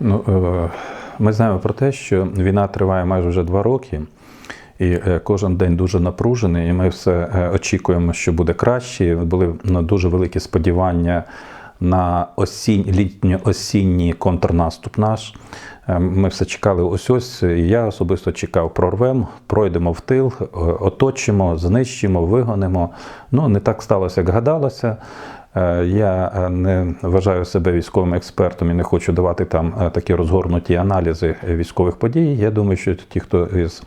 Ну, е, ми знаємо про те, що війна триває майже вже два роки, і е, кожен день дуже напружений, і ми все е, очікуємо, що буде краще. Були дуже великі сподівання на осінь, літньо-осінній контрнаступ наш. Ми все чекали ось ось. і Я особисто чекав, прорвемо, пройдемо в тил, оточимо, знищимо, вигонимо. Ну, не так сталося, як гадалося. Е, Я е, не вважаю себе військовим експертом і не хочу давати там е, такі розгорнуті аналізи військових подій. Я думаю, що ті, хто із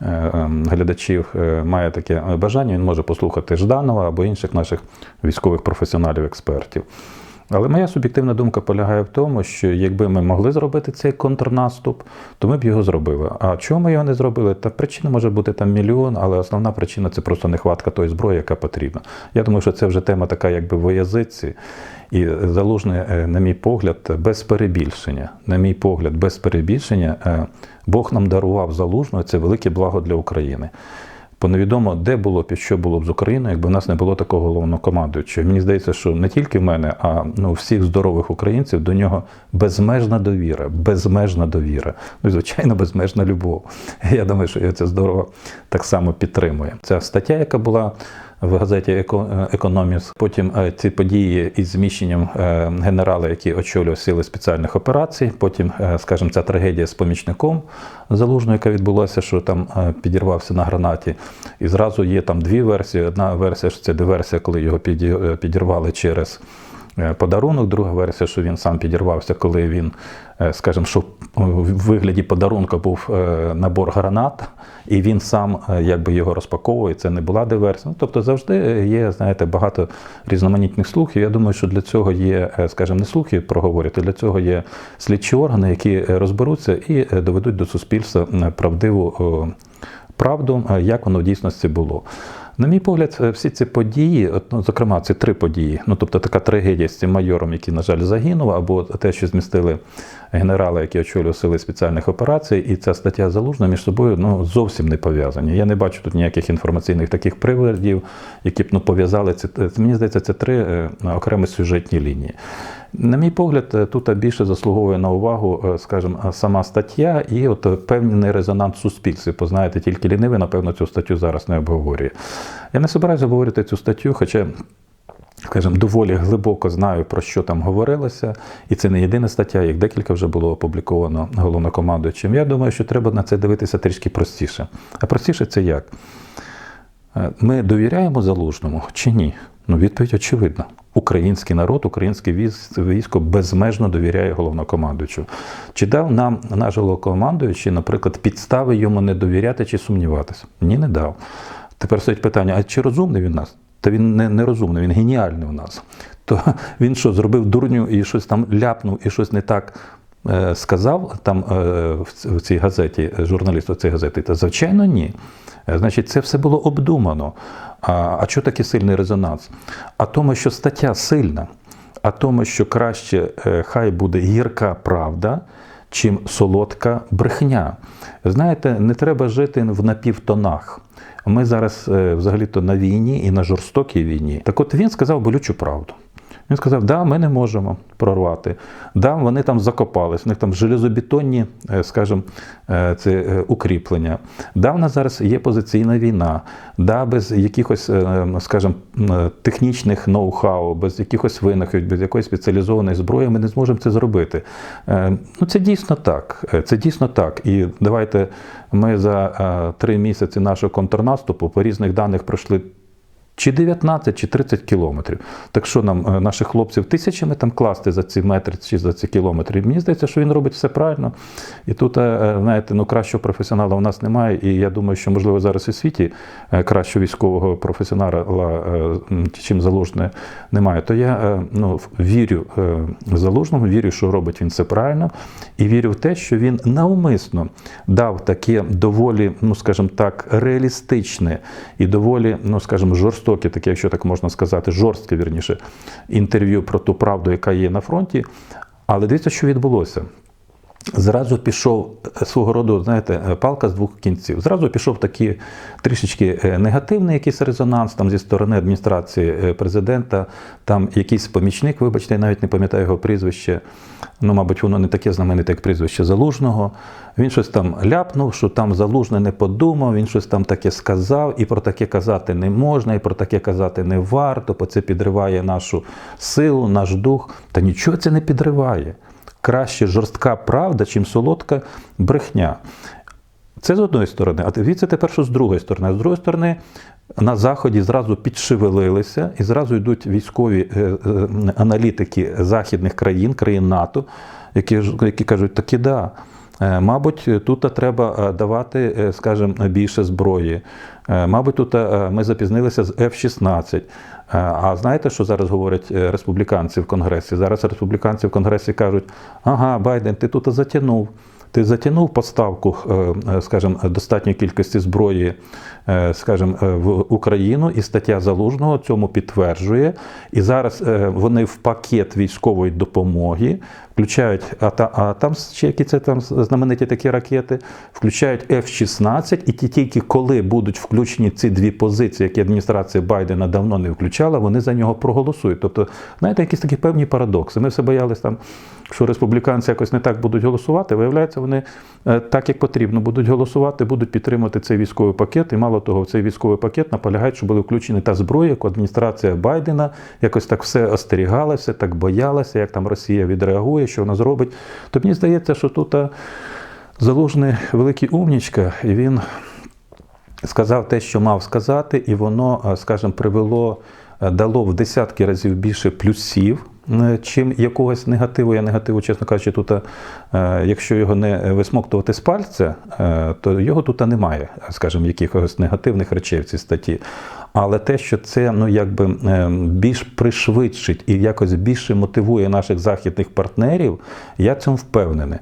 ем, глядачів має таке бажання, він може послухати Жданова або інших наших військових професіоналів-експертів. Але моя суб'єктивна думка полягає в тому, що якби ми могли зробити цей контрнаступ, то ми б його зробили. А чому ми його не зробили? Та причина може бути там мільйон, але основна причина це просто нехватка тої зброї, яка потрібна. Я думаю, що це вже тема така, якби в язиці. І залужне, на мій погляд, без перебільшення. На мій погляд, без перебільшення, е, Бог нам дарував залужного, це велике благо для України. Бо невідомо, де було б і що було б з Україною, якби в нас не було такого головнокомандуючого. Мені здається, що не тільки в мене, а ну, всіх здорових українців до нього безмежна довіра, безмежна довіра. Ну і звичайно, безмежна любов. Я думаю, що його це здорово так само підтримує. Ця стаття, яка була в газеті «Еко- Економіс. Потім е, ці події із зміщенням е, генерала, який очолював сили спеціальних операцій. Потім, е, скажімо, ця трагедія з помічником залужного, яка відбулася, що там е, підірвався на гранаті. І зразу є там дві версії. Одна версія, що це диверсія, коли його піді- е, підірвали через. Е, Подарунок, друга версія, що він сам підірвався, коли він, е, скажімо, що в вигляді подарунка був е, набор гранат, і він сам е, якби його розпаковує. Це не була диверсія. Ну, тобто завжди є, знаєте, багато різноманітних слухів. Я думаю, що для цього є, е, скажімо, не слухи проговорити, для цього є слідчі органи, які е, розберуться і е, доведуть до суспільства е, правдиву правду, е, як воно в дійсності було. На мій погляд, е, всі ці події, ну, зокрема, ці три події, ну тобто така трагедія з цим майором, який, на жаль, загинув, або те, що змістили генерала, який очолював сили спеціальних операцій, і ця стаття залужна між собою ну, зовсім не пов'язані. Я не бачу тут ніяких інформаційних таких приводів, які б ну, пов'язали ці. е, Мені здається, це три е, окремі сюжетні лінії. На мій погляд, е, тут більше заслуговує на увагу, е, скажімо, сама стаття і от е, певний резонанс суспільстві. Познаєте, тільки лінивий, напевно, цю статтю зараз не обговорює. Я не собираюся обговорити цю статтю, хоча. Скажімо, доволі глибоко знаю, про що там говорилося, і це не єдина стаття, їх декілька вже було опубліковано головнокомандуючим. Я думаю, що треба на це дивитися трішки простіше. А простіше це як? Е, Ми довіряємо залужному чи ні? Ну, відповідь очевидна. Український народ, українське військо безмежно довіряє головнокомандуючу. Чи дав нам наш головнокомандуючий, наприклад, підстави йому не довіряти чи сумніватися? Ні, не дав. Тепер стоїть питання: а чи розумний він нас? Та він не, не розумний, він геніальний у нас. То він що, зробив дурню і щось там ляпнув, і щось не так е, сказав там е, в, цій газеті, журналіст у цій газеті? Та звичайно, ні. Е, Значить, це все було обдумано. А, а чого такий сильний резонанс? А тому, що стаття сильна, а тому, що краще е, хай буде гірка правда, чим солодка брехня. Знаєте, не треба жити в напівтонах. Ми зараз е, взагалі-то на війні і на жорстокій війні. Так от він сказав болючу правду. Він сказав, да, ми не можемо прорвати. Да, вони там закопались, у них там железобетонні, е, скажімо, е, це е, укріплення. Да, в нас зараз є позиційна війна, да, без якихось, е, скажімо, технічних ноу-хау, без якихось винахідів, без якоїсь спеціалізованої зброї ми не зможемо це зробити. Ну, це дійсно так. Це дійсно так. І давайте ми за три місяці нашого контрнаступу по різних даних пройшли чи 19, чи 30 кілометрів. Так що нам, е, наших хлопців, тисячами там класти за ці метри чи за ці кілометри. Мені здається, що він робить все правильно. І тут, е, е, знаєте, ну кращого професіонала у нас немає. І я думаю, що, можливо, зараз у світі кращого військового професіонала, чим залужне, немає. То я ну, вірю залужному, вірю, що робить він все правильно, і вірю в те, що він навмисно дав таке доволі, ну скажімо так, реалістичне і доволі, ну скажімо, жорстоке, таке, якщо так можна сказати, жорстке вірніше, інтерв'ю про ту правду, яка є на фронті. Але дивіться, що відбулося. Зразу пішов е, свого роду, знаєте, е, палка з двох кінців. Зразу пішов такий трішечки е, негативний якийсь резонанс там зі сторони адміністрації президента. Там якийсь помічник, вибачте, я навіть не пам'ятаю його прізвище. Ну, мабуть, воно не таке знамените, як прізвище Залужного. Він щось там ляпнув, що там Залужний не подумав, він щось там таке сказав, і про таке казати не можна, і про таке казати не варто, бо це підриває нашу силу, наш дух. Та нічого це не підриває краще жорстка правда, чим солодка брехня. Це з одної сторони, а дивіться тепер, що з другої сторони. А з другої сторони, на Заході зразу підшевелилися і зразу йдуть військові е, е, аналітики західних країн, країн НАТО, які, які кажуть, таки да. Е, Мабуть, тут треба е, давати, е, скажімо, більше зброї. Мабуть, тут ми запізнилися з F-16. Е, А знаєте, що зараз говорять республіканці в Конгресі? Зараз республіканці в Конгресі кажуть: ага, Байден, ти тут затягнув. Ти затягнув поставку, е, е, скажімо, достатньої кількості зброї, е, скажімо, в Україну, і стаття Залужного цьому підтверджує. І зараз вони в пакет військової допомоги включають, а, та, а там ще які це там знамениті такі ракети, включають F-16, і ті тільки коли будуть включені ці дві позиції, які адміністрація Байдена давно не включала, вони за нього проголосують. Тобто, знаєте, якісь такі певні парадокси. Ми все боялись там, що республіканці якось не так будуть голосувати. Виявляється, вони е, так, як потрібно, будуть голосувати, будуть підтримувати цей військовий пакет. І мало того, в цей військовий пакет наполягають, що були включені та зброя, яку адміністрація Байдена якось так все остерігалася, так боялася, як там Росія відреагує, що вона зробить. То мені здається, що тут а, залужний великий умнічка, і він сказав те, що мав сказати, і воно, е, скажімо, привело, е, дало в десятки разів більше плюсів. Е, Чим якогось негативу, я негативу, чесно кажучи, тут, е, якщо його не висмоктувати з пальця, е, то його тут немає, скажімо, якихось негативних речей в цій статті. Але те, що це ну якби е, більш пришвидшить і якось більше мотивує наших західних партнерів, я цьому впевнений.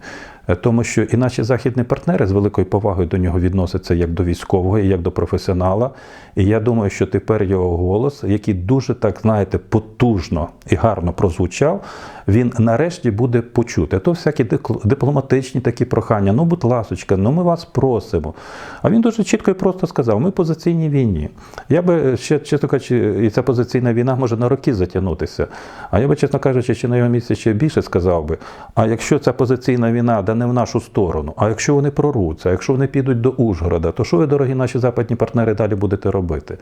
Е, Тому що і наші західні партнери з великою повагою до нього відносяться як до військового, як до професіонала. І я думаю, що тепер його голос, який дуже так знаєте, потужно і гарно прозвучав, він нарешті буде почути. То всякі дипломатичні такі прохання. Ну, будь ласочка, ну ми вас просимо. А він дуже чітко і просто сказав: ми позиційній війні. Я би ще, чесно кажучи, і ця позиційна війна може на роки затягнутися. А я би, чесно кажучи, ще на його місці ще більше сказав би: а якщо ця позиційна війна да не в нашу сторону, а якщо вони проруться, а якщо вони підуть до Ужгорода, то що ви, дорогі наші западні партнери, далі будете робити?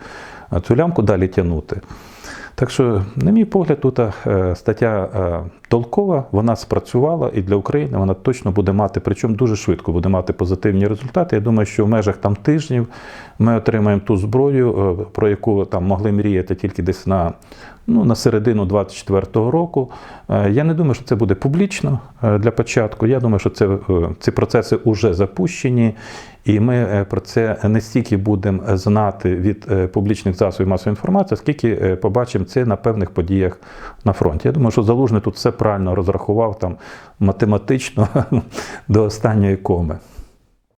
Цю лямку далі тягнути. Так що, на мій погляд, тут е, стаття е, толкова, вона спрацювала і для України вона точно буде мати, причому дуже швидко буде мати позитивні результати. Я думаю, що в межах там тижнів ми отримаємо ту зброю, е, про яку там могли мріяти тільки десь на, ну, на середину 24-го року. Я не думаю, що це буде публічно для початку. Я думаю, що це, ці процеси вже запущені. І ми е, про це не стільки будемо знати від е, публічних засобів масової інформації, скільки е, побачимо це на певних подіях на фронті. Я думаю, що Залужний тут все правильно розрахував там математично до останньої коми.